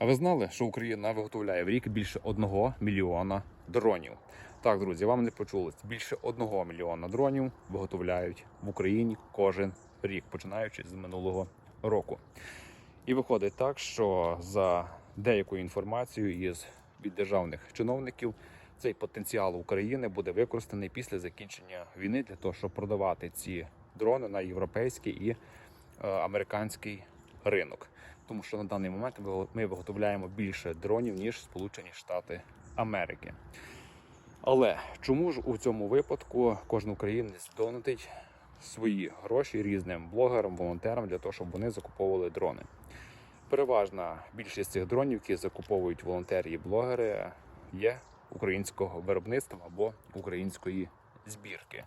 А ви знали, що Україна виготовляє в рік більше 1 мільйона дронів? Так, друзі, вам не почулось. Більше 1 мільйона дронів виготовляють в Україні кожен рік, починаючи з минулого року. І виходить так, що за деякою інформацією із від державних чиновників цей потенціал України буде використаний після закінчення війни для того, щоб продавати ці дрони на європейський і е, американський ринок. Тому що на даний момент ми- виготовляємо більше дронів ніж Сполучені Штати Америки. Але чому ж у цьому випадку кожен українець донатить свої гроші різним блогерам, волонтерам для того, щоб вони закуповували дрони? Переважна більшість цих дронів, які закуповують волонтери і блогери, є українського виробництва або української збірки.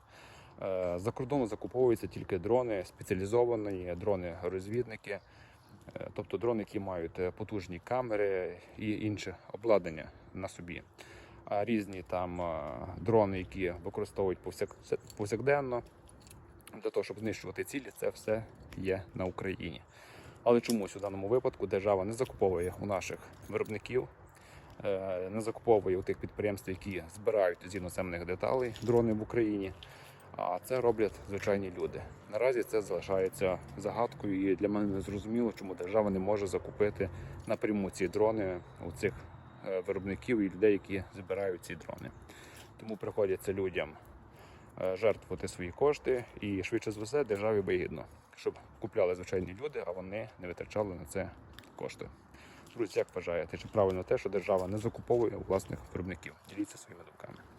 Е, За кордону закуповуються тільки дрони спеціалізовані, дрони-розвідники, тобто дрони, які мають е, потужні камери і інше обладнання на собі. А різні там е, дрони, які використовують повсяк- повсякденно для того, щоб знищувати цілі, це все є на Україні. Але чомусь у даному випадку держава не закуповує у наших виробників, е, не закуповує у тих підприємств, які збирають з іноземних деталей дрони в Україні. А це роблять звичайні люди. Наразі це залишається загадкою, і для мене не зрозуміло, чому держава не може закупити напряму ці дрони у цих е, виробників і людей, які збирають ці дрони. Тому приходиться людям е, жертвувати свої кошти і швидше за все державі вигідно, щоб купляли звичайні люди, а вони не витрачали на це кошти. Друзі, як вважаєте, чи правильно те, що держава не закуповує власних виробників? Діліться своїми думками.